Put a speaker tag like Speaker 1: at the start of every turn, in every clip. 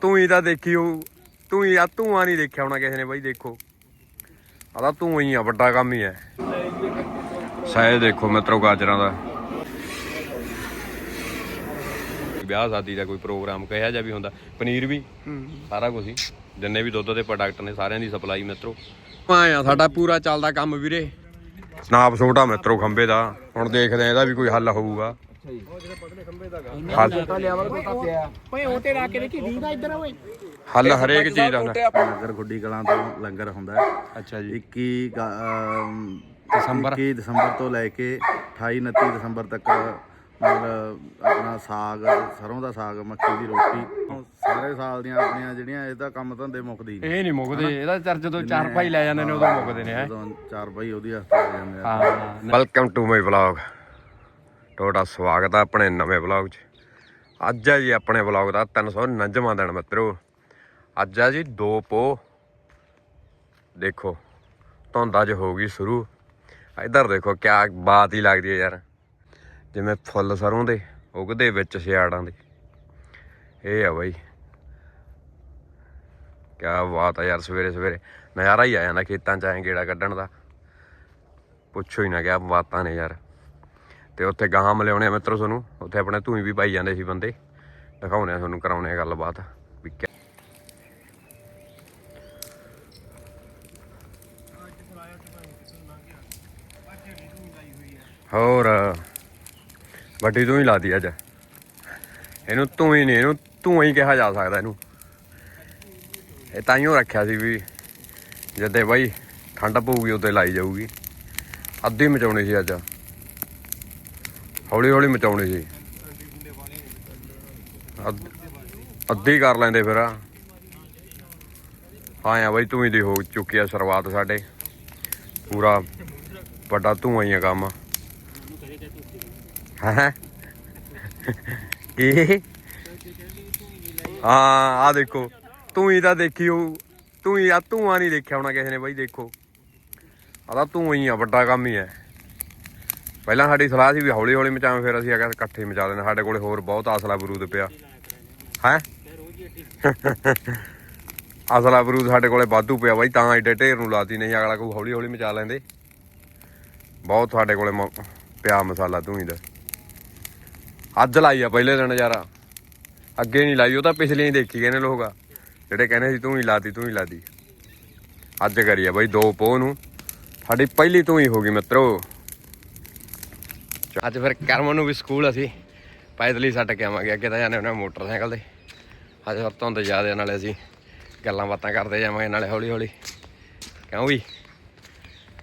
Speaker 1: ਤੂੰ ਹੀ ਤਾਂ ਦੇਖੀ ਉਹ ਤੂੰ ਹੀ ਆ ਧੂਆਂ ਨਹੀਂ ਦੇਖਿਆ ਹੋਣਾ ਕਿਸੇ ਨੇ ਬਾਈ ਦੇਖੋ। ਆ ਤਾਂ ਤੂੰ ਹੀ ਆ ਵੱਡਾ ਕੰਮ ਹੀ ਹੈ। ਸਾਇਦ ਦੇਖੋ ਮਿੱਤਰੋ ਗਾਜਰਾਂ ਦਾ। ਵਿਆਹ ਸ਼ਾਦੀ ਦਾ ਕੋਈ ਪ੍ਰੋਗਰਾਮ ਕਿਹਾ ਜਾ ਵੀ ਹੁੰਦਾ। ਪਨੀਰ ਵੀ ਸਾਰਾ ਕੁਝ ਹੀ। ਜਿੰਨੇ ਵੀ ਦੁੱਧ ਦੇ ਪ੍ਰੋਡਕਟ ਨੇ ਸਾਰਿਆਂ ਦੀ ਸਪਲਾਈ ਮਿੱਤਰੋ। ਆਇਆ ਸਾਡਾ ਪੂਰਾ ਚੱਲਦਾ ਕੰਮ ਵੀਰੇ। ਸਨਾਪ ਛੋਟਾ ਮਿੱਤਰੋ ਖੰਬੇ ਦਾ। ਹੁਣ ਦੇਖਦੇ ਆ ਇਹਦਾ ਵੀ ਕੋਈ ਹੱਲ ਹੋਊਗਾ। ਹੱਲ।
Speaker 2: ਓਏ ਉਹ ਤੇ ਲਾ ਕੇ ਦੇਖੀ ਦੀਦਾ ਇੱਧਰ ਓਏ।
Speaker 1: ਹੱਲ ਹਰੇਕ ਚੀਜ਼ ਦਾ ਹੁੰਦਾ।
Speaker 3: ਲੰਗਰ ਗੁੱਡੀ ਕਲਾਂ ਤੋਂ ਲੰਗਰ ਹੁੰਦਾ ਹੈ।
Speaker 1: ਅੱਛਾ ਜੀ।
Speaker 3: 21 ਗਾ- ਅਮ,
Speaker 1: ਦਸੰਬਰ।
Speaker 3: 21 ਦਸੰਬਰ ਤੋਂ ਲੈ ਕੇ 28 29 ਦਸੰਬਰ ਤੱਕ ਮਤਲਬ ਆਪਣਾ ਸਾਗ ਸਰੋਂ ਦਾ ਸਾਗ ਮੱਕੀ ਦੀ ਰੋਟੀ। ਸਾਰੇ ਸਾਲ ਦੀਆਂ ਆਪਣੀਆਂ ਜਿਹੜੀਆਂ ਇਹਦਾ ਕੰਮ ਧੰਦੇ ਮੁੱਕਦੀ ਨਹੀਂ
Speaker 1: ਇਹ ਨਹੀਂ ਮੁੱਕਦੇ ਇਹਦਾ ਚਰਚ ਜਦੋਂ ਚਾਰ ਭਾਈ ਲੈ ਜਾਂਦੇ ਨੇ ਉਦੋਂ ਮੁੱਕਦੇ ਨੇ ਹੈ।
Speaker 3: ਉਦੋਂ ਚਾਰ ਭਾਈ ਉਹਦੀ ਹਸਤੇ ਆ ਜਾਂਦੇ ਆ।
Speaker 1: ਹਾਂ। ਵੈਲਕਮ ਟੂ ਮਾਈ ਵਲੌਗ ਤੁਹਾਡਾ ਸਵਾਗਤ ਆ ਆਪਣੇ ਨਵੇਂ ਵਲੌਗ 'ਚ। ਅੱਜ ਹੈ ਜੀ ਆਪਣੇ ਵਲੌਗ ਦਾ 349ਵਾਂ ਦਿਨ ਮਿੱਤਰੋ। ਅੱਜ ਹੈ ਜੀ 2 ਪੋ। ਦੇਖੋ, ਧੁੰਦ ਅੱਜ ਹੋ ਗਈ ਸ਼ੁਰੂ। ਇੱਧਰ ਦੇਖੋ ਕਿਆ ਬਾਤ ਹੀ ਲੱਗਦੀ ਹੈ ਯਾਰ। ਜਿਵੇਂ ਫੁੱਲ ਸਰੋਂ ਦੇ, ਉਗਦੇ ਵਿੱਚ ਸਿਆੜਾਂ ਦੇ। ਇਹ ਆ ਬਾਈ। ਕਿਆ ਬਾਤ ਆ ਯਾਰ, ਸਵੇਰੇ ਸਵੇਰੇ। ਨਜ਼ਾਰਾ ਹੀ ਆ ਜਾਂਦਾ ਖੇਤਾਂ 'ਚ ਐਂ ਗੇੜਾ ਕੱਢਣ ਦਾ। ਪੁੱਛੋ ਹੀ ਨਾ ਕਿਆ ਬਾਤਾਂ ਨੇ ਯਾਰ। ਤੇ ਉੱਥੇ ਗਾਹਾਂ ਮਿਲਿਆਉਣੇ ਆ ਮਿੱਤਰੋ ਤੁਹਾਨੂੰ। ਉੱਥੇ ਆਪਣੇ ਧੂਈ ਵੀ ਪਾਈ ਜਾਂਦੇ ਸੀ ਬੰਦੇ। ਦਿਖਾਉਣੇ ਆ ਤੁਹਾਨੂੰ ਕਰਾਉਣੇ ਆ ਗੱਲਬਾਤ। ਵੀ ਕਿਆ ਹੋਰ। ਵੱਡੀ ਧੂਈ ਹੀ ਲਾਦੀ ਅੱਜ। ਇਹਨੂੰ ਤੂੰ ਹੀ ਨਹੀਂ ਇਹਨੂੰ ਤੂੰ ਹੀ ਕਿਹਾ ਜਾ ਸਕਦਾ ਇਹਨੂੰ। ਇਹ ਤਾਈਓ ਰੱਖਿਆ ਸੀ ਵੀ ਜਦੇ ਬਾਈ ਠੰਡ ਪਊਗੀ ਉਤੇ ਲਾਈ ਜਾਊਗੀ। ਅੱਧੀ ਮਚਾਉਣੀ ਸੀ ਅੱਜ। ਹੌਲੀ ਹੌਲੀ ਮਚਾਉਣੀ ਸੀ। ਅੱਧੀ ਕਰ ਲੈਂਦੇ ਫਿਰ। ਹਾਂ ਆ ਬਾਈ, ਤੂੰ ਹੀ ਦੀ ਹੋ ਚੁੱਕੀ ਆ ਸ਼ੁਰੂਆਤ ਸਾਡੇ। ਪੂਰਾ ਵੱਡਾ ਤੂੰ ਹੀ ਕੰਮ। ਹੈ? ਇਹ ਹਾਂ ਆ ਦੇਖੋ, ਤੂੰ ਹੀ ਤਾਂ ਦੇਖੀ ਉਹ ਤੂੰ ਹੀ ਆ ਧੂਆਂ ਨਹੀਂ ਦੇਖਿਆ ਹੋਣਾ ਕਿਸੇ ਨੇ ਬਾਈ, ਦੇਖੋ। ਆ ਤਾਂ ਤੂੰ ਹੀ ਆ, ਵੱਡਾ ਕੰਮ ਹੀ ਹੈ ਪਹਿਲਾਂ ਸਾਡੀ ਸਲਾਹ ਸੀ ਵੀ ਹੌਲੀ ਹੌਲੀ ਮਚਾਵਾਂ, ਫਿਰ ਅਸੀਂ ਅਗਰ ਇਕੱਠੇ ਮਚਾ ਦੇਣਾ ਸਾਡੇ ਕੋਲੇ ਹੋਰ ਬਹੁਤ ਅਸਲਾ ਬਰੂਦ ਪਿਆ। ਹੈ? ਅਸਲਾ ਬਰੂਦ ਸਾਡੇ ਕੋਲੇ ਵਾਧੂ ਪਿਆ ਬਾਈ, ਤਾਂ ਐਡੇ ਢੇਰ ਨੂੰ ਲਾਤੀ, ਨਹੀਂ ਅਗਲਾ ਕੋਈ ਹੌਲੀ ਹੌਲੀ ਮਚਾ ਲੈਂਦੇ। ਬਹੁਤ ਸਾਡੇ ਕੋਲੇ ਮ- ਪਿਆ ਮਸਾਲਾ ਧੂਈ ਦਾ ਅੱਜ ਲਾਈ ਆ ਪਹਿਲੇ ਦਿਨ ਯਾਰ। ਅੱਗੇ ਨਹੀਂ ਲਾਈ, ਉਹ ਤਾਂ ਪਿਛਲੇ ਹੀ ਦੇਖੀ ਗਏ ਨੇ ਲੋਕ। ਜਿਹੜੇ ਕਹਿੰਦੇ ਸੀ ਤੂੰ ਹੀ ਲਾਤੀ, ਤੂੰ ਹੀ ਲਾਤੀ। ਅੱਜ ਕਰੀ ਆ ਬਾਈ ਦੋ ਪੋਹ ਨੂੰ। ਸਾਡੀ ਪਹਿਲੀ ਤੂੰ ਹੀ ਹੋ ਗਈ ਮਿੱਤਰੋ। ਅੱਜ ਫਿਰ ਕਰਮ ਨੂੰ ਵੀ ਸਕੂਲ ਅਸੀਂ ਪੈਦਲ ਹੀ ਛੱਡ ਕੇ ਆਵਾਂਗੇ ਅੱਗੇ ਤਾਂ ਹੁੰਦੇ ਆ ਮੋਟਰਸਾਈਕਲ ਤੇ। ਅੱਜ ਫਿਰ ਧੁੰਦ ਜ਼ਿਆਦੇ ਨਾਲੇ ਅਸੀਂ ਗੱਲਾਂ ਬਾਤਾਂ ਕਰਦੇ ਜਾਵਾਂਗੇ ਨਾਲੇ ਹੌਲੀ ਹੌਲੀ। ਕਿਉਂ ਵੀ?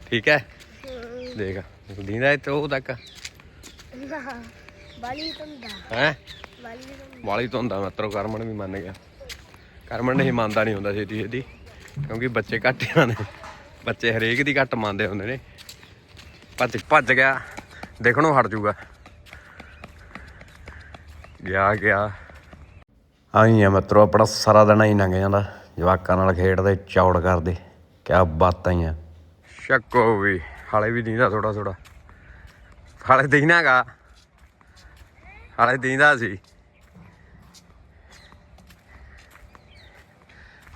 Speaker 1: ਠੀਕ ਹੈ? ਦੇਖ ਦੀਂਦਾ ਇੱਥੇ ਉਹ ਤੱਕ।
Speaker 4: ਬਾਲੀ ਤੁੰਦਾ
Speaker 1: ਹੈ?
Speaker 4: ਬਾਲੀ ਤੁੰਦਾ
Speaker 1: ਮਿੱਤਰੋ ਵੀ ਮੰਨ ਗਿਆ। ਕਰਮਨ ਨਹੀਂ ਮੰਨਦਾ ਨਹੀਂ ਹੁੰਦਾ ਛੇਤੀ ਛੇਤੀ ਕਿਉਂਕਿ ਬੱਚੇ ਘੱਟ ਨੇ ਬੱਚੇ ਹਰੇਕ ਦੀ ਘੱਟ ਮੰਨਦੇ ਹੁੰਦੇ ਨੇ। ਭੱਜ ਭੱਜ ਗਿਆ। ਦੇਖਣੋਂ ਹਟ ਜੂਗਾ। ਗਿਆ ਗਿਆ। ਆਈ ਆ ਮਿੱਤਰੋ ਆਪਣਾ ਸਾਰਾ ਦਿਨ ਹੀ ਲੰਘ ਜਾਂਦਾ ਜਵਾਕਾਂ ਨਾਲ ਖੇਡਦੇ ਚੌੜ ਕਰਦੇ। ਕਿਆ ਬਾਤਾਂ ਹੀ ਆ। ਸ਼ੱਕੋ ਵੀ ਹਾਲੇ ਵੀ ਦੀਂਦਾ ਥੋੜਾ ਥੋੜਾ ਹਾਲੇ ਦੀਨਾਗਾ ਹਾਲੇ ਦੀਂਦਾ ਸੀ।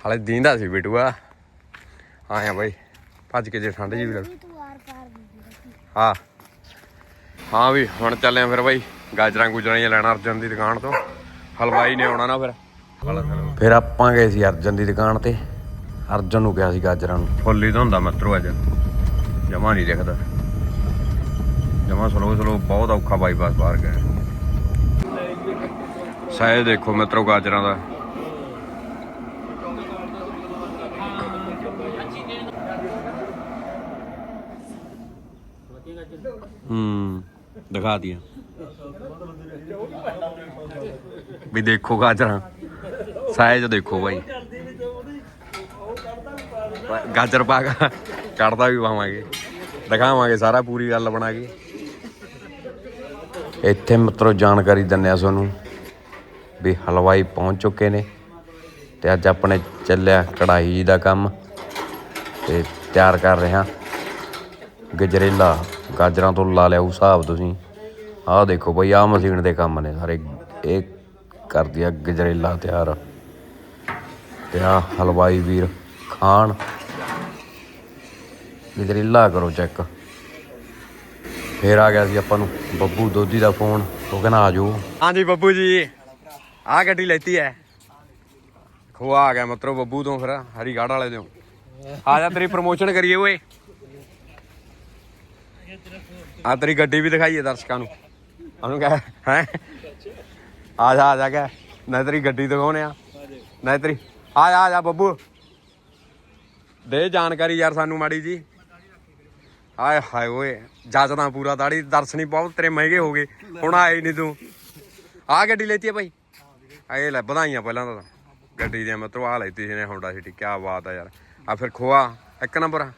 Speaker 1: ਹਾਲੇ ਦੀਂਦਾ ਸੀ ਬਿਟੂਆ। ਆਇਆ ਬਾਈ ਭੱਜ ਕੇ ਜੇ ਠੰਡ ਜੀ ਵੀ ਲੱਗ ਹਾਂ। ਹਾਂ ਵੀ ਹੁਣ ਚੱਲੇ ਆ ਫਿਰ ਬਾਈ। ਗਾਜਰਾਂ ਗੁਜਰਾਂ ਹੀ ਲੈਣਾ ਅਰਜਨ ਦੀ ਦੁਕਾਨ ਤੋਂ। ਹਲਵਾਈ ਨੇ ਆਉਣਾ ਨਾ ਫਿਰ। ਫਿਰ ਆਪਾਂ ਗਏ ਸੀ ਅਰਜਨ ਦੀ ਦੁਕਾਨ ਤੇ। ਅਰਜਨ ਨੂੰ ਕਿਹਾ ਸੀ ਗਾਜਰਾਂ ਨੂੰ। ਫੁੱਲੀ ਤਾਂ ਹੁੰਦਾ ਮਤਰੋ ਅੱਜ। ਜਮਾ ਨਹੀਂ ਦਿਖਦਾ। ਜਮਾ ਸਲੋ ਸਲੋ ਬਹੁਤ ਔਖਾ ਬਾਈਪਾਸ ਪਾਰ ਗਿਆ। ਸਾਇਦ ਦੇਖੋ ਮਿੱਤਰੋ ਗਾਜਰਾਂ ਦਾ। ਹੂੰ। ਦਿਖਾ ਦਿਆ ਵੀ ਦੇਖੋ ਗਾਜਰਾਂ। ਸਾਇਜ਼ ਦੇਖੋ ਬਾਈ। ਗਾਜਰ ਪਾ ਕੇ ਕੱਢਦਾ ਵੀ ਪਾਵਾਂਗੇ। ਦਿਖਾਵਾਂਗੇ ਸਾਰਾ ਪੂਰੀ ਗੱਲ ਬਣਾ ਕੇ। ਇੱਥੇ ਮਿੱਤਰੋ ਜਾਣਕਾਰੀ ਦਿੰਨੇ ਆ ਤੁਹਾਨੂੰ ਵੀ ਹਲਵਾਈ ਪਹੁੰਚ ਚੁੱਕੇ ਨੇ ਤੇ ਅੱਜ ਆਪਣੇ ਚੱਲਿਆ ਕੜਾਈ ਦਾ ਕੰਮ ਤੇ ਤਿਆਰ ਕਰ ਰਿਹਾ ਗਜਰੇਲਾ, ਗਾਜਰਾਂ ਤੋਂ ਲਾ ਲਿਆ ਉਹ ਹਿਸਾਬ ਤੁਸੀਂ। ਆਹ ਦੇਖੋ ਬਈ, ਆਹ ਮਸ਼ੀਨ ਦੇ ਕੰਮ ਨੇ ਸਾਰੇ। ਇਹ ਕਰਦੀ ਆ ਗਜਰੇਲਾ ਤਿਆਰ। ਤੇ ਆ ਹਲਵਾਈ ਵੀਰ ਖਾਨ ਗਜਰੇਲਾ ਕਰੋ ਚੈੱਕ ਫੇਰ ਆ ਗਿਆ ਸੀ ਆਪਾਂ ਨੂੰ ਬੱਬੂ ਦੋਦੀ ਦਾ ਫੋਨ ਉਹ ਕਹਿੰਦਾ ਆ ਜਾਓ। ਹਾਂਜੀ ਬੱਬੂ ਜੀ, ਆਹ ਗੱਡੀ ਲੈਤੀ ਹੈ ਖੋਆ ਆ ਗਿਆ ਮਤਰੋ ਬੱਬੂ ਤੋਂ ਫਿਰ ਹਰੀ ਹਰੀਗੜ੍ਹ ਵਾਲੇ ਤੋਂ। ਆ ਜਾ ਤੇਰੀ ਪ੍ਰਮੋਸ਼ਨ ਕਰੀਏ ਓਏ। ਆ ਤੇਰੀ ਗੱਡੀ ਵੀ ਦਿਖਾਈਏ ਦਰਸ਼ਕਾਂ ਨੂੰ। ਉਹਨੂੰ ਕਹ, ਹੈ? ਆ ਜਾ ਆ ਜਾ ਕੇ ਨਾ ਤੇਰੀ ਗੱਡੀ ਦਿਖਾਉਣੇ ਆ। ਨਾ ਤੇਰੀ ਆ ਜਾ ਆ ਜਾ ਬੱਬੂ। ਦੇ ਜਾਣਕਾਰੀ ਯਾਰ ਸਾਨੂੰ ਮਾੜੀ ਜੀ। ਆਏ ਹਾਏ ਓਏ ਜੱਜਦਾ ਪੂਰਾ ਦਾੜੀ ਦਰਸ਼ਨੀ ਬਹੁਤ ਤੇਰੇ ਮਹਿੰਗੇ ਹੋ ਗਏ। ਹੁਣ ਆਏ ਨਹੀਂ ਤੂੰ। ਆ ਗੱਡੀ ਲੈਤੀ ਹੈ ਭਾਈ। ਆਏ ਲੈ, ਵਧਾਈਆਂ ਪਹਿਲਾਂ ਤਾਂ। ਗੱਡੀ ਦੀਆਂ ਮਤਲਬ ਆ ਲੈਤੀ ਸੀ ਨੇ ਹੋਂਡਾ ਸਿਟੀ ਕੀ ਬਾਤ ਆ ਯਾਰ। ਆ ਫਿਰ ਖੋਆ, ਇੱਕ ਨੰਬਰ ਆ।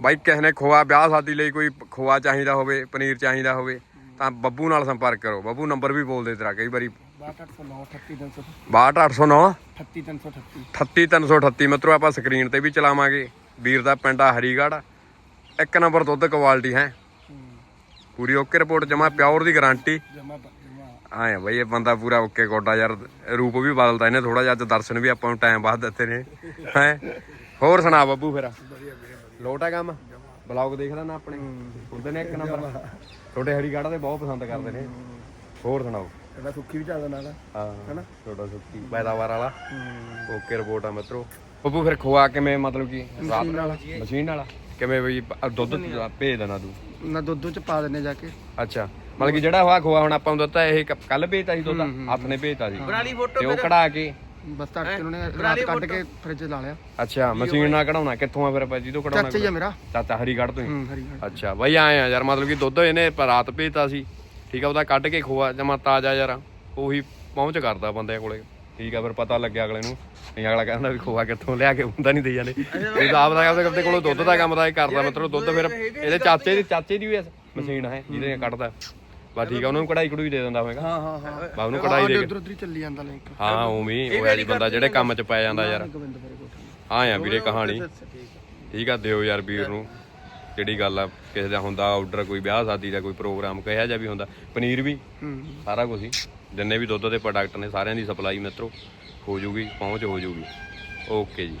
Speaker 1: ਬਾਈ ਕਿਸੇ ਨੇ ਖੋਆ ਵਿਆਹ ਸ਼ਾਦੀ ਲਈ ਕੋਈ ਖੋਆ ਚਾਹੀਦਾ ਹੋਵੇ ਪਨੀਰ ਚਾਹੀਦਾ ਹੋਵੇ ਤਾਂ ਬੱਬੂ ਨਾਲ ਸੰਪਰਕ ਕਰੋ। ਬੱਬੂ ਨੰਬਰ ਵੀ ਬੋਲ ਦੇ ਤੇਰਾ ਕਈ ਵਾਰੀ
Speaker 2: 6809 38338
Speaker 1: 62809
Speaker 2: 38338
Speaker 1: 38338 ਮਤਲਬ ਆਪਾਂ ਸਕਰੀਨ ਤੇ ਵੀ ਚਲਾਵਾਂਗੇ। ਵੀਰ ਦਾ ਪਿੰਡ ਆ ਹਰੀਗੜ੍ਹ। ਇੱਕ ਨੰਬਰ ਦੁੱਧ ਕੁਆਲਿਟੀ ਹੈ। ਪੂਰੀ ਓਕੇ ਰਿਪੋਰਟ ਜਮਾ ਪਿਓਰ ਦੀ ਗਾਰੰਟੀ
Speaker 2: ਜਮਾ ਜਮਾ
Speaker 1: ਆਏ ਬਈ ਇਹ ਬੰਦਾ ਪੂਰਾ ਓਕੇ ਕੋਡਾ ਯਾਰ ਰੂਪ ਵੀ ਬਦਲਦਾ ਇਹਨੇ ਥੋੜਾ ਜਿਹਾ ਅੱਜ ਦਰਸ਼ਨ ਵੀ ਆਪਾਂ ਨੂੰ ਟਾਈਮ ਬਾਅਦ ਦਿੱਤੇ ਨੇ। ਹੈ? ਹੋਰ ਸੁਣਾ ਬੱਬੂ ਫਿਰ। ਲੋਟ ਹੈ ਕੰਮ। ਬਲੌਗ ਦੇਖਦਾ ਨਾ ਆਪਣੇ। ਹੁੰਦੇ ਨੇ ਇੱਕ ਨੰਬਰ ਛੋਟੇ ਹਰੀਗੜ੍ਹ ਦੇ ਬਹੁਤ ਪਸੰਦ ਕਰਦੇ ਨੇ। ਹੋਰ ਸੁਣਾਓ?
Speaker 2: ਇਹਦਾ ਸੁੱਖੀ ਵੀ ਚੱਲਦਾ ਨਾਲ
Speaker 1: ਹਾਂ ਹੈਨਾ? ਛੋਟਾ ਸੁੱਕੀ ਪੈਦਾਵਾਰ ਵਾਲਾ। ਓਕੇ ਰਿਪੋਰਟ ਆ ਮਿੱਤਰੋ। ਬੱਬੂ ਫਿਰ ਖੋਆ ਕਿਵੇਂ ਮਤਲਬ ਕਿ ਮਸ਼ੀਨ ਨਾਲ ਮਸ਼ੀਨ ਨਾਲ ਕਿਵੇਂ ਬਈ ਪ- ਦੁੱਧ ਭੇਜ ਦੇਣਾ ਤੂੰ?
Speaker 2: ਨਾ ਦੁੱਧ ਚ ਪਾ ਦਿੰਨੇ ਜਾ ਕੇ।
Speaker 1: ਅੱਛਾ। ਮਤਲਬ ਕਿ ਜਿਹੜਾ ਹੋਆ ਖੋਆ ਹੁਣ ਆਪਾਂ ਨੂੰ ਦਿੱਤਾ ਇਹ ਕੱਲ ਭੇਜਤਾ ਸੀ ਦੁੱਧ। ਹੱਥ ਨੇ ਭੇਜਤਾ ਸੀ। ਤੇ ਉਹ ਕਢਾ ਕੇ
Speaker 2: ਬਸ ਤੱਕ ਉਹਨਾਂ ਨੇ ਰਾਤ ਕੱਢ ਕੇ ਫ੍ਰਿਜ ਲਾ ਲਿਆ।
Speaker 1: ਅੱਛਾ ਮਸ਼ੀਨ ਨਾਲ ਕਢਾਉਣਾ ਕਿੱਥੋਂ ਆ ਫਿਰ ਆਪਾਂ ਜਿਹਦੋਂ ਕਢਾਉਣਾ
Speaker 2: ਚਾਚਾ ਹੀ ਆ ਮੇਰਾ।
Speaker 1: ਚਾਚਾ ਹਰੀਗੜ੍ਹ ਤੋਂ ਹੀ?
Speaker 2: ਹੂੰ ਹਰੀ
Speaker 1: ਅੱਛਾ ਬਈ ਆਏ ਆ ਯਾਰ ਮਤਲਬ ਕਿ ਦੁੱਧ ਇਹਨੇ ਪ- ਰਾਤ ਭੇਜਤਾ ਸੀ। ਠੀਕ ਆ ਉਹਦਾ ਕੱਢ ਕੇ ਖੋਆ ਜਮਾ ਤਾਜ਼ਾ ਯਾਰ। ਉਹੀ ਪਹੁੰਚ ਕਰਦਾ ਬੰਦੇ ਕੋਲੇ। ਠੀਕ ਆ ਫਿਰ ਪਤਾ ਲੱਗਿਆ ਅਗਲੇ ਨੂੰ। ਨਹੀਂ ਅਗਲਾ ਕਹਿੰਦਾ ਵੀ ਖੋਆ ਕਿੱਥੋਂ ਲਿਆ ਕੇ ਹੁੰਦਾ ਨਹੀਂ ਦੇ ਜਾਂਦੇ। ਇਹ ਆਪ ਦਾ ਕਰਦੇ ਕਰਦੇ ਕੋਲੋਂ ਦੁੱਧ ਦਾ ਕੰਮ ਦਾ ਇਹ ਕਰਦਾ ਮਤਲਬ ਦੁੱਧ ਫਿਰ ਇਹਦੇ ਚਾਚੇ ਦੀ ਚਾਚੇ ਦੀ ਵੀ ਮਸ਼ੀਨ ਹੈ ਜਿਹਦੇ ਨਾਲ ਕੱਢਦਾ। ਬਾ ਠੀਕ ਆ ਉਹਨੂੰ ਕਢਾਈ ਕਢੂਈ ਦੇ ਦਿੰਦਾ ਹੋਵੇਗਾ।
Speaker 2: ਹਾਂ ਹਾਂ ਹਾਂ।
Speaker 1: ਬਾ ਉਹਨੂੰ ਕਢਾਈ ਦੇ
Speaker 2: ਉਧਰ ਉਧਰ ਹੀ ਚੱਲੀ ਜਾਂਦਾ ਲਿੰਕ
Speaker 1: ਹਾਂ ਉਵੇਂ ਹੀ ਹੋਇਆ ਜੀ ਬੰਦਾ ਜਿਹੜੇ ਕੰਮ 'ਚ ਪੈ ਜਾਂਦਾ ਯਾਰ। ਹਾਂ ਆ ਵੀਰੇ ਕਹਾਣੀ। ਠੀਕ ਆ ਦਿਓ ਯਾਰ ਵੀਰ ਨੂੰ। ਜਿਹੜੀ ਗੱਲ ਆ ਕਿਸੇ ਦਾ ਹੁੰਦਾ ਆਰਡਰ ਕੋਈ ਵਿਆਹ ਸ਼ਾਦੀ ਦਾ ਕੋਈ ਪ੍ਰੋਗਰਾਮ ਕਿਹਾ ਜਾਂ ਵੀ ਹੁੰਦਾ। ਪਨੀਰ ਵੀ
Speaker 2: ਹੂੰ।
Speaker 1: ਸਾਰਾ ਕੁਝ ਹੀ। ਜਿੰਨੇ ਵੀ ਦੁੱਧ ਦੇ ਪ੍ਰੋਡਕਟ ਨੇ ਸਾਰਿਆਂ ਦੀ ਸਪਲਾਈ ਮਿੱਤਰੋ ਹੋ ਜੂਗੀ ਪਹੁੰਚ ਹੋ ਜੂਗੀ। ਓਕੇ ਜੀ।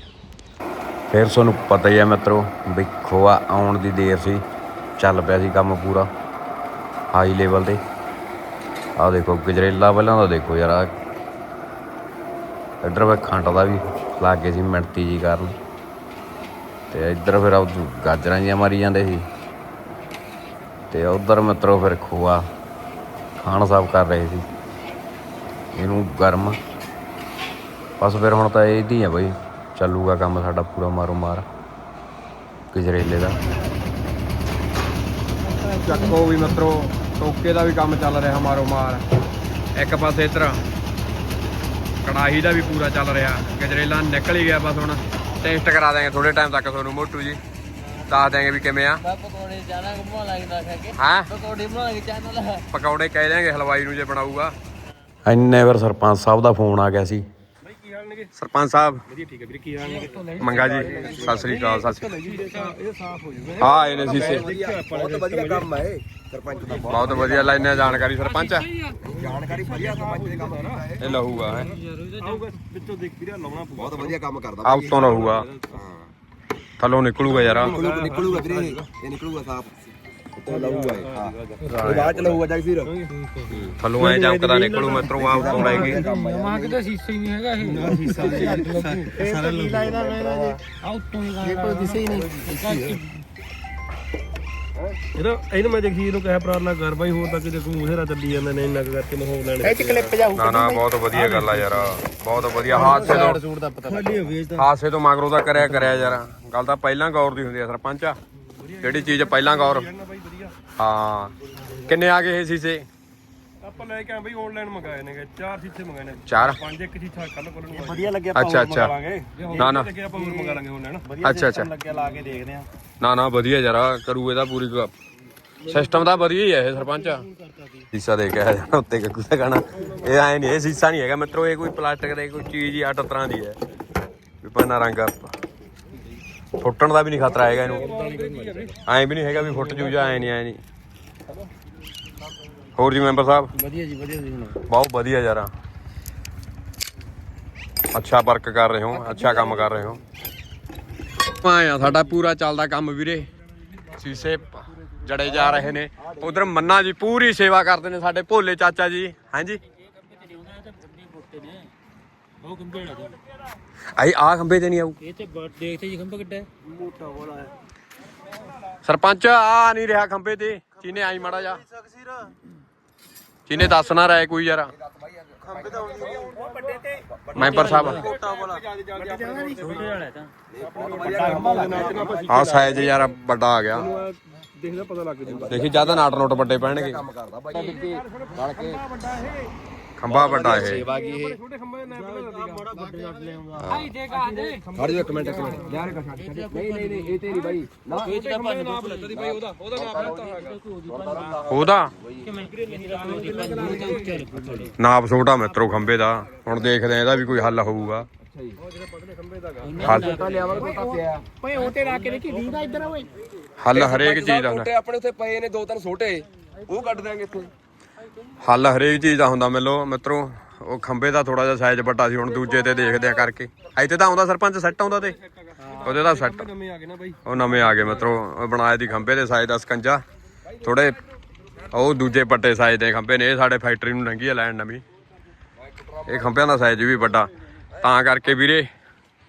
Speaker 1: ਫਿਰ ਤੁਹਾਨੂੰ ਪਤਾ ਹੀ ਹੈ ਮਿੱਤਰੋ ਵੀ ਖੋਆ ਆਉਣ ਦੀ ਦੇਰ ਸੀ। ਚੱਲ ਪਿਆ ਸੀ ਕੰਮ ਪੂਰਾ। ਹਾਈ ਲੈਵਲ ਤੇ। ਆਹ ਦੇਖੋ, ਗਜਰੇਲਾ ਪਹਿਲਾਂ ਦਾ ਦੇਖੋ ਯਾਰ, ਆਹ ਇੱਧਰ ਵੇ ਖੰਡ ਦਾ ਵੀ ਲੱਗ ਗਏ ਸੀ ਮਿਣਤੀ ਜੀ ਕਾਰਨ। ਤੇ ਇੱਧਰ ਫਿਰ ਉਹ ਗਾਜਰਾਂ ਜੀਆਂ ਮਾਰੀ ਜਾਂਦੇ ਸੀ। ਤੇ ਉਧਰ ਮਿੱਤਰੋ ਫਿਰ ਖੋਆ, ਖਾਣ ਸਾਫ਼ ਕਰ ਰਹੇ ਸੀ। ਇਹਨੂੰ ਗਰਮ। ਬਸ ਫਿਰ ਹੁਣ ਤਾਂ ਇਹਦੀ ਆ ਬਈ, ਚੱਲੂਗਾ ਕੰਮ ਸਾਡਾ ਪੂਰਾ ਮਾਰੋ ਮਾਰ, ਗਜਰੇਲੇ ਦਾ। ਚੱਕੋ ਵੀ ਮਿੱਤਰੋ। ਟੋਕੇ ਦਾ ਵੀ ਕੰਮ ਚੱਲ ਰਿਹਾ ਮਾਰੋ ਮਾਰ। ਇੱਕ ਪਾਸੇ ਇਧਰ ਕੜਾਹੀ ਦਾ ਵੀ ਪੂਰਾ ਚੱਲ ਰਿਹਾ। ਗਜਰੇਲਾ ਨਿਕਲ ਹੀ ਗਿਆ ਬਸ ਹੁਣ। ਟੇਸਟ ਕਰਾ ਦਾਂਗੇ ਥੋੜੇ ਟਾਈਮ ਤੱਕ ਤੁਹਾਨੂੰ ਮੋਟੂ ਜੀ। ਦੱਸ ਦਾਂਗੇ ਵੀ ਕਿਵੇਂ ਆ।
Speaker 5: ਪਕੌੜੇ ਜਾਣਾ ਘੁੰਮਾ ਲੱਗਦਾ ਖਾ ਕੇ
Speaker 1: ਹਾਂ?
Speaker 5: ਪਕੌੜੇ ਬਣਾ ਕੇ ਚੈਨਲ
Speaker 1: ਪਕੌੜੇ ਕਹਿ ਦਿਆਂਗੇ ਹਲਵਾਈ ਨੂੰ ਜੇ ਬਣਾਊਗਾ। ਇੰਨੇ ਵਾਰ ਸਰਪੰਚ ਸਾਹਿਬ ਦਾ ਫੋਨ ਆ ਗਿਆ ਸੀ। ਸਰਪੰਚ ਸਾਹਿਬ। ਵਧੀਆ ਠੀਕ ਹੈ ਵੀਰੇ ਕੀ ਹਾਲ ਮੰਗਾ ਜੀ। ਸਤਿ ਸ੍ਰੀ ਅਕਾਲ ਸਤਿ ਸ੍ਰੀ ਅਕਾਲ। ਹਾਂ ਇਹਨੇ ਸੀਸੇ
Speaker 6: ਬਹੁਤ ਵਧੀਆ ਕੰਮ ਹੈ ਸਰਪੰਚ ਦਾ
Speaker 1: ਬਹੁਤ ਵਧੀਆ ਲੈਣੇ ਜਾਣਕਾਰੀ ਸਰਪੰਚ
Speaker 6: ਜਾਣਕਾਰੀ ਵਧੀਆ ਸਰਪੰਚ ਦੇ ਕੰਮ ਹੈ।
Speaker 1: ਇਹ ਲਹੂਗਾ ਹੈ।
Speaker 6: ਬਹੁਤ ਵਧੀਆ ਕੰਮ ਕਰਦਾ।
Speaker 1: ਆ ਉੱਤੋਂ ਲਹੂਗਾ। ਥੱਲੋਂ ਨਿਕਲੂਗਾ ਯਾਰ।
Speaker 6: ਨਿਕਲੂਗਾ ਵੀਰੇ ਇਹ ਇਹ ਨਿਕਲੂਗਾ ਸਾਫ਼। ਉੱਤੋਂ ਲਹੂਗਾ ਇਹ। ਹਾਂ। ਇਹ ਬਾਅਦ ਚ ਲਹੂਗਾ ਜਗ ਫਿਰ।
Speaker 1: ਥੱਲੋਂ ਐ ਚਮਕਦਾ ਨਿਕਲੂ ਮਿੱਤਰੋ ਆ ਉੱਤੋਂ ਲੈ ਕੇ
Speaker 2: ਮਾਂ ਕਿਤੇ ਸੀਸਾ ਹੀ ਨਹੀਂ ਹੈਗਾ ਇਹ। ਸੀਸਾ ਇਹ ਤਾਂ ਕੀ ਲੱਗਦਾ ਮੇਰਾ ਜੀ। ਆ ਉੱਤੋਂ ਹੀ ਇਹ ਕੋਈ ਦਿਸੇ ਹੀ ਨਹੀਂ।
Speaker 7: ਇਹਦਾ ਇਹਨੂੰ ਮੈਂ ਜਗਸੀਰ ਨੂੰ ਕਹਿਆ ਪ੍ਰਾਰਥਨਾ ਕਰ ਬਾਈ ਹੋਰ ਤੱਕ ਜੇ ਕੋਈ ਮੂਹੇਰਾ ਚੱਲੀ ਜਾਂਦੇ ਨੇ ਇੰਨਾ ਕੁ ਕਰਕੇ ਮਾਹੌਲ ਲੈਣ
Speaker 2: ਇਹ ਚ ਕਲਿੱਪ ਜਾਊ
Speaker 1: ਨਾ ਨਾ ਬਹੁਤ ਵਧੀਆ ਗੱਲ ਆ ਯਾਰ। ਬਹੁਤ ਵਧੀਆ। ਹਾਦਸੇ ਤੋਂ
Speaker 2: ਸੂਟ ਦਾ ਪਤਾ
Speaker 1: ਹਾਦਸੇ ਤੋਂ ਮਗਰੋਂ ਦਾ ਕਰਿਆ ਕਰਿਆ ਯਾਰ। ਗੱਲ ਤਾਂ ਪਹਿਲਾਂ ਗੌਰ ਦੀ ਹੁੰਦੀ ਆ ਸਰਪੰਚ ਆ। ਜਿਹੜੀ ਚੀਜ਼ ਪਹਿਲਾਂ ਗੌਰ। ਹਾਂ। ਕਿੰਨੇ ਆ ਗਏ ਇਹ ਸੀਸੇ?
Speaker 7: ਆਪਾਂ ਲੈ ਕੇ ਆ ਬਈ ਆਨਲਾਈਨ ਮੰਗਾਏ ਨੇਗੇ। ਚਾਰ ਸ਼ੀਸ਼ੇ ਮੰਗਾਏ ਨੇ
Speaker 1: ਚਾਰ?
Speaker 7: ਪੰਜ ਇੱਕ ਸ਼ੀਸ਼ਾ ਕੱਲ ਕੋਲ ਨੂੰ
Speaker 2: ਵਧੀਆ ਲੱਗਿਆ
Speaker 1: ਅੱਛਾ ਅੱਛਾ। ਨਾ ਨਾ।
Speaker 7: ਆਪਾਂ ਹੋਰ ਮੰਗਾ ਲਾਂਗੇ ਆਨਲਾਈਨ
Speaker 1: ਅੱਛਾ ਅੱਛਾ।
Speaker 2: ਲੱਗਿਆ ਲਾ ਕੇ ਦੇਖਦੇ ਆ
Speaker 1: ਨਾ ਨਾ ਵਧੀਆ ਯਾਰ ਕਰੂ ਇਹਦਾ ਪੂਰੀ ਸਿਸਟਮ ਦਾ ਵਧੀਆ ਹੀ ਹੈ ਇਹ ਸਰਪੰਚ। ਸੀਸਾ ਦੇ ਕੇ ਆ ਜਾਣਾ ਉੱਤੇ ਕੱਕੂ ਦਾ ਗਾਣਾ। ਇਹ ਐ ਨਹੀਂ ਇਹ ਸੀਸਾ ਨਹੀਂ ਹੈਗਾ ਮਿੱਤਰੋ ਇਹ ਕੋਈ ਪਲਾਸਟਿਕ ਦਾ ਕੋਈ ਚੀਜ਼ ਹੀ ਅੱਡ ਤਰ੍ਹਾਂ ਦੀ ਹੈ। ਵੀ ਪੰਨਾ ਰੰਗ ਫੁੱਟਣ ਦਾ ਵੀ ਨਹੀਂ ਖਤਰਾ ਹੈਗਾ ਇਹਨੂੰ। ਐਂ ਵੀ ਨਹੀਂ ਹੈਗਾ ਵੀ ਫੁੱਟ ਜੂ ਜਾਂ ਐ ਨਹੀਂ ਐ ਨਹੀਂ। ਹੋਰ ਜੀ ਮੈਂਬਰ ਸਾਹਿਬ?
Speaker 2: ਵਧੀਆ ਜੀ ਵਧੀਆ ਜੀ ਹੁਣ।
Speaker 1: ਬਹੁਤ ਵਧੀਆ ਯਾਰ। ਅੱਛਾ ਵਰਕ ਕਰ ਰਹੇ ਹੋ ਅੱਛਾ ਕੰਮ ਕਰ ਰਹੇ ਹੋ। ਆਇਆ ਸਾਡਾ ਪੂਰਾ ਚੱਲਦਾ ਕੰਮ ਵੀਰੇ। ਸੀਸੇ ਜੜੇ ਜਾ ਰਹੇ ਨੇ। ਉਧਰ ਮੰਨਾ ਜੀ ਪੂਰੀ ਸੇਵਾ ਕਰਦੇ ਨੇ ਸਾਡੇ ਭੋਲੇ ਚਾਚਾ ਜੀ। ਹਾਂਜੀ?
Speaker 2: ਉਹ ਕੰਬੇ ਲਾ
Speaker 1: ਆਈ ਆ ਖੰਬੇ ਤੇ ਨਹੀਂ ਆਊ।
Speaker 2: ਇਹ ਤੇ ਬੜ- ਦੇਖਦੇ ਜੀ ਕੰਬਾ ਕਿੱਡਾ
Speaker 1: ਸਰਪੰਚ ਆ ਨਹੀਂ ਰਿਹਾ ਖੰਬੇ ਤੇ। ਚੀਨੇ ਆਈ ਮਾੜਾ ਜਾ ਚੀਨੇ ਦੱਸ ਨਾ ਰਹੇ ਕੋਈ ਯਾਰ। ਮੈਂਬਰ ਸਾਹਿਬ।
Speaker 2: ਛੋਟੇ ਵਾਲਾ ਤਾਂ।
Speaker 1: ਆ ਸਾਈਜ਼ ਯਾਰ ਵੱਡਾ ਆ ਗਿਆ।
Speaker 7: ਦੇਖਦਾ ਪਤਾ ਲੱਗ ਜੂਗਾ
Speaker 1: ਦੇਖੀ ਜ਼ਿਆਦਾ ਨਾਟ ਨੋਟ ਵੱਡੇ ਪੈਣਗੇ।
Speaker 6: ਕੰਮ ਕਰਦਾ ਬਾਈ। ਰਲ ਕੇ
Speaker 1: ਖੰਭਾ ਵੱਡਾ ਇਹ।
Speaker 6: ਸੇਵਾ ਕੀ ਇਹ।
Speaker 7: ਛੋਟੇ ਖੰਭੇ ਨੇ
Speaker 2: ਬੜਾ ਵੱਡੇ ਰੱਖ ਲਿਆਉਂਦਾ ਆਈ ਦੇਖ ਆ ਦੇ।
Speaker 6: ਖੜ ਜਾ ਇੱਕ ਮਿੰਟ ਇੱਕ ਮਿੰਟ। ਯਾਰ ਇੱਕ ਛੱਡ ਨਹੀਂ ਨਹੀਂ ਨਹੀਂ ਇਹ ਬਾਈ। ਨਾ
Speaker 2: ਦੋ
Speaker 7: ਉਹਦਾ ਲੈਤਾ ਹੈਗਾ।
Speaker 1: ਨਾਪ ਛੋਟਾ ਮਿੱਤਰੋ ਖੰਬੇ ਦਾ। ਹੁਣ ਦੇਖਦੇ ਆ ਇਹਦਾ ਵੀ ਕੋਈ ਹੱਲ ਹੋਊਗਾ। ਹੱਲ
Speaker 6: ਲਿਆਵਾਂਗੇ ਤਾਂ ਪਿਆ।
Speaker 2: ਓਏ ਉਹ ਤੇ ਰੱਖ ਕੇ ਦੇਖੀ ਦੀਦਾ ਇੱਧਰ ਓਏ।
Speaker 1: ਹੱਲ ਹਰੇਕ ਚੀਜ਼ ਦਾ।
Speaker 6: ਆਪਣੇ ਉੱਥੇ ਪਏ ਨੇ ਦੋ ਤਿੰਨ ਛੋਟੇ। ਉਹ ਕੱਢ ਦਿਆਂਗੇ ਇੱਥੇ।
Speaker 1: ਹੱਲ ਹਰੇਕ ਚੀਜ਼ ਦਾ ਹੁੰਦਾ ਮਿਲੋ ਮਿੱਤਰੋ। ਉਹ ਖੰਬੇ ਦਾ ਥੋੜਾ ਜਿਹਾ ਸਾਈਜ਼ ਵੱਡਾ ਸੀ ਹੁਣ ਦੂਜੇ ਤੇ ਦੇਖਦੇ ਆ ਕਰਕੇ। ਇੱਥੇ ਤਾਂ ਆਉਂਦਾ ਸਰਪੰਚ ਸੈੱਟ ਆਉਂਦਾ ਤੇ। ਉਹਦੇ ਦਾ ਸੈੱਟ
Speaker 7: ਨਵੇਂ ਆ। ਗਏ ਨਾ ਬਾਈ
Speaker 1: ਉਹ ਨਵੇਂ ਆ ਗਏ ਮਿੱਤਰੋ। ਉਹ ਬਣਾਏ ਦੀ ਖੰਬੇ ਦੇ ਸਾਈਜ਼ ਦਾ ਸਕੰਜਾ ਥੋੜੇ ਉਹ ਦੂਜੇ ਪੱਟੇ ਸਾਈਜ਼ ਦੇ ਖੰਬੇ ਨੇ ਇਹ ਸਾਡੇ ਫੈਕਟਰੀ ਨੂੰ ਲੰਗੀ ਆ ਲੈਣ ਨਵੀਂ। ਇਹ ਖੰਭਿਆਂ ਦਾ ਸਾਈਜ਼ ਵੀ ਵੱਡਾ। ਤਾਂ ਕਰਕੇ ਵੀਰੇ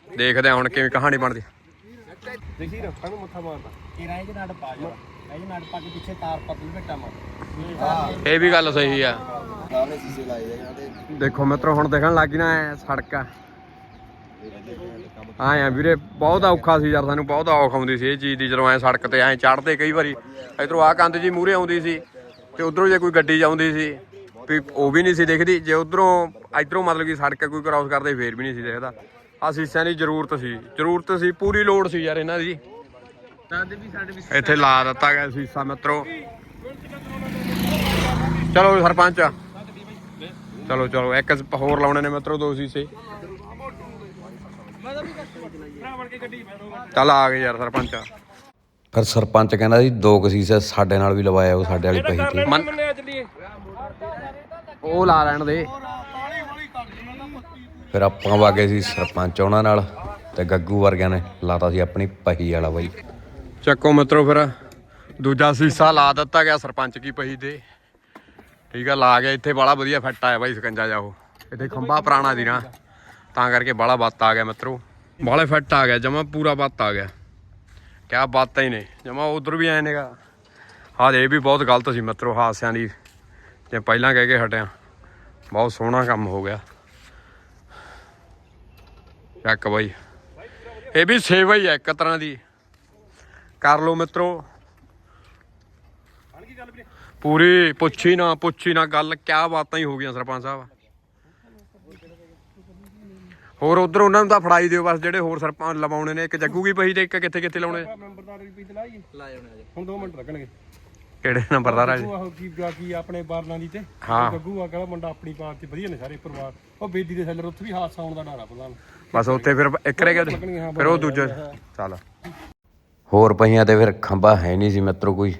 Speaker 1: ਦੇਖਦੇ ਆ ਹੁਣ ਕਿਵੇਂ ਕਹਾਣੀ ਬਣਦੀ।
Speaker 7: ਦੇਖੀ ਰੱਖਾਂ ਨੂੰ ਮੱਥਾ ਮਾਰਦਾ
Speaker 2: ਤੇਰਾ ਇਹ ਨੜ ਪਾ ਜਾ। ਇਹ ਨੜ ਪਾ ਕੇ ਪਿੱਛੇ ਤਾਰ ਪਾ ਦੂ ਘੱਟਾ ਮਾਰ।
Speaker 1: ਇਹ ਵੀ ਗੱਲ ਸਹੀ ਆ।
Speaker 6: ਸਾਹਮਣੇ ਸੀਸੇ ਲਾਏ ਨੇ ਇਹਨਾਂ ਦੇ
Speaker 1: ਦੇਖੋ ਮਿੱਤਰੋ ਹੁਣ ਦੇਖਣ ਲੱਗੀ ਨਾ ਸੜਕ ਆ। ਆਏ ਆ ਵੀਰੇ ਬਹੁਤ ਔਖਾ ਸੀ ਯਾਰ ਸਾਨੂੰ ਬਹੁਤ ਔਖ ਆਉਂਦੀ ਸੀ ਇਹ ਚੀਜ਼ ਦੀ ਜਦੋਂ ਐ ਸੜਕ ਤੇ ਐ ਚੜਦੇ ਕਈ ਵਾਰੀ। ਇਧਰੋਂ ਆ ਕੰਧ ਜੀ ਮੂਰੇ ਆਉਂਦੀ ਸੀ ਤੇ ਉਧਰੋਂ ਜੇ ਕੋਈ ਗੱਡੀ ਜਾਂਦੀ ਸੀ ਵੀ ਉਹ ਵੀ ਨਹੀਂ ਸੀ ਦਿਖਦੀ। ਜੇ ਉਧਰੋਂ ਇਧਰੋਂ ਮਤਲਬ ਕਿ ਸੜਕ ਕੋਈ ਕ੍ਰਾਸ ਕਰਦੇ ਫੇਰ ਵੀ ਨਹੀਂ ਸੀ ਦਿਖਦਾ। ਆ ਸੀਸਿਆਂ ਦੀ ਜ਼ਰੂਰਤ ਸੀ। ਜ਼ਰੂਰਤ ਸੀ ਪੂਰੀ ਲੋੜ ਸੀ ਯਾਰ ਇਹਨਾਂ ਦੀ।
Speaker 2: ਦਾਦੇ ਵੀ ਸਾਡੇ ਵੀ
Speaker 1: ਇੱਥੇ ਲਾ ਦਿੱਤਾ ਗਿਆ ਸੀਸਾ ਮਿੱਤਰੋ। ਚਲੋ ਸਰਪੰਚ। ਚਲੋ ਚਲੋ ਇੱਕ ਹੋਰ ਲਾਉਣੇ ਨੇ ਮਿੱਤਰੋ ਦੋ ਸੀਸੇ। ਚੱਲ ਆ ਗਏ ਯਾਰ ਸਰਪੰਚ। ਫਿਰ ਸਰਪੰਚ ਕਹਿੰਦਾ ਸੀ ਦੋ ਕਸੀਸੇ ਸਾਡੇ ਨਾਲ ਵੀ ਲਵਾਇਆ ਉਹ ਸਾਡੇ ਵਾਲੀ ਪਹੀ ਤੇ ਉਹ ਲਾ ਲੈਣ ਦੇ। ਫਿਰ ਆਪਾਂ ਵਾਗੇ ਸੀ ਸਰਪੰਚ ਉਹਨਾਂ ਨਾਲ ਤੇ ਗੱਗੂ ਵਰਗਿਆਂ ਨੇ ਲਾਤਾ ਸੀ ਆਪਣੀ ਪਹੀ ਵਾਲਾ ਬਾਈ। ਚੱਕੋ ਮਿੱਤਰੋ ਫਿਰ। ਦੂਜਾ ਸੀਸਾ ਲਾ ਦਿੱਤਾ ਗਿਆ ਸਰਪੰਚ ਕੀ ਪਹੀ ਤੇ ਠੀਕ ਆ, ਲਾ ਗਿਆ ਇੱਥੇ ਬੜਾ ਵਧੀਆ ਫਿੱਟ ਆਇਆ ਬਾਈ ਸਕੰਜਾ ਜਾ ਉਹ। ਇੱਥੇ ਖੰਭਾ ਪੁਰਾਣਾ ਦੀ ਨਾ, ਤਾਂ ਕਰਕੇ ਬੜਾ ਬੱਤ ਆ ਗਿਆ ਮਿੱਤਰੋ। ਬਾਲੇ ਫਿੱਟ ਆ ਗਿਆ, ਜਮਾ ਪੂਰਾ ਬੱਤ ਆ ਗਿਆ। ਕਿਆ ਬਾਤਾਂ ਹੀ ਨੇ ਜਮਾ ਉਧਰ ਵੀ ਆਏ ਨੇਗਾ। ਹਾਂ ਇਹ ਵੀ ਬਹੁਤ ਗਲਤ ਸੀ ਮਿੱਤਰੋ ਹਾਸਿਆਂ ਦੀ। ਜੇ ਪਹਿਲਾਂ ਕਹਿ ਕੇ ਹਟਿਆ, ਬਹੁਤ ਸੋਹਣਾ ਕੰਮ ਹੋ ਗਿਆ। ਚੱਕ ਬਾਈ। ਇਹ ਵੀ ਸੇਵਾ ਹੀ ਹੈ ਇੱਕ ਤਰ੍ਹਾਂ ਦੀ। ਕਰ ਲਓ ਮਿੱਤਰੋ। ਪੂਰੀ ਪੁੱਛੀ ਨਾ ਪੁੱਛੀ ਨਾ ਗੱਲ ਕਿਆ ਬਾਤਾਂ ਹੀ ਹੋ ਗਈਆਂ ਸਰਪੰਚ ਸਾਹਿਬ। ਹੋਰ ਉਧਰ ਉਹਨਾਂ ਨੂੰ ਤਾਂ ਫੜਾਈ ਦਿਓ ਬਸ ਜਿਹੜੇ ਹੋਰ ਸਰਪੰਚ ਲਵਾਉਣੇ ਨੇ ਇੱਕ ਜੱਗੂ ਕੀ ਪਈ ਤੇ ਇੱਕ ਕਿੱਥੇ ਕਿੱਥੇ ਲਾਉਣੇ?
Speaker 7: ਮੈਂਬਰਦਾਰ ਰਿਪੀਟ ਲਾਈਏ। ਲਾਏ ਹੋਣੇ ਹੁਣ 2 ਮਿੰਟ ਲੱਗਣਗੇ।
Speaker 1: ਕਿਹੜੇ ਨੰਬਰਦਾਰ ਆ ਜੀ
Speaker 7: ਉਹ ਕੀ ਕੀ ਆਪਣੇ ਬਾਰਨਾਂ ਦੀ ਤੇ। ਗੱਗੂ ਆ ਕਹਿੰਦਾ ਮੁੰਡਾ ਆਪਣੀ ਪਾਰਟੀ ਵਧੀਆ ਨੇ ਸਾਰੇ ਪਰਿਵਾਰ। ਉਹ ਬੇਦੀ ਦੇ ਸੈਲਰ ਉੱਥੇ ਵੀ ਹਾਦਸਾ ਆਉਣ ਦਾ ਡਰ ਆ ਪ੍ਰਧਾਨ
Speaker 1: ਬਸ ਉੱਥੇ ਫਿਰ ਇੱਕ ਰਹਿ ਗਿਆ। ਫਿਰ ਉਹ ਦੂਜਾ ਚੱਲ। ਹੋਰ ਪਹੀਆਂ ਤੇ ਫਿਰ ਖੰਭਾ ਹੈ ਨਹੀਂ ਸੀ ਮਿੱਤਰੋ ਕੋਈ।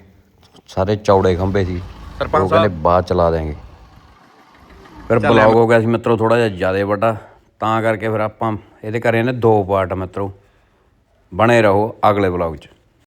Speaker 1: ਸਾਰੇ ਚੌੜੇ ਖੰਭੇ ਸੀ। ਸਰਪੰਚ ਉਹ ਕਹਿੰਦੇ ਬਾਅਦ ਚਲਾ ਦੇਾਂਗੇ ਫਿਰ ਬਲੌਗ ਹੋ ਗਿਆ ਸੀ ਮਿੱਤਰੋ ਥੋੜਾ ਜਿਹਾ ਜ਼ਿਆਦਾ ਵੱਡਾ। ਤਾਂ ਕਰਕੇ ਫਿਰ ਆਪਾਂ ਇਹਦੇ ਕਰੇ ਨੇ ਦੋ ਪਾਰਟ ਮਿੱਤਰੋ। ਬਣੇ ਰਹੋ ਅਗਲੇ ਬਲੌਗ 'ਚ।